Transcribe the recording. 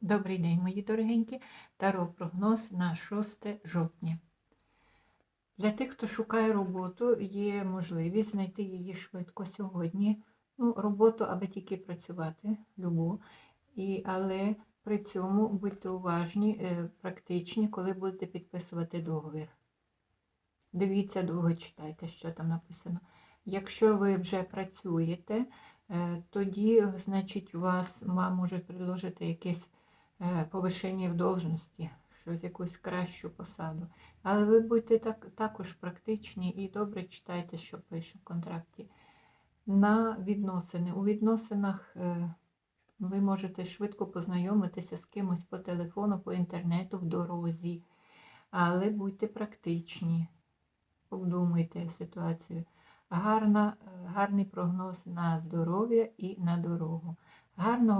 Добрий день, мої дорогенькі. Таро прогноз на 6 жовтня. Для тих, хто шукає роботу, є можливість знайти її швидко сьогодні. Ну, роботу, аби тільки працювати, любу. І, але при цьому будьте уважні, е, практичні, коли будете підписувати договір. Дивіться, довго читайте, що там написано. Якщо ви вже працюєте, е, тоді, значить, у вас вам можуть предложити якесь е, повишення в должності, щось якусь кращу посаду. Але ви будьте так, також практичні і добре читайте, що пише в контракті. На відносини. У відносинах е, ви можете швидко познайомитися з кимось по телефону, по інтернету, в дорозі. Але будьте практичні, обдумуйте ситуацію. Гарна, гарний прогноз на здоров'я і на дорогу. Гарного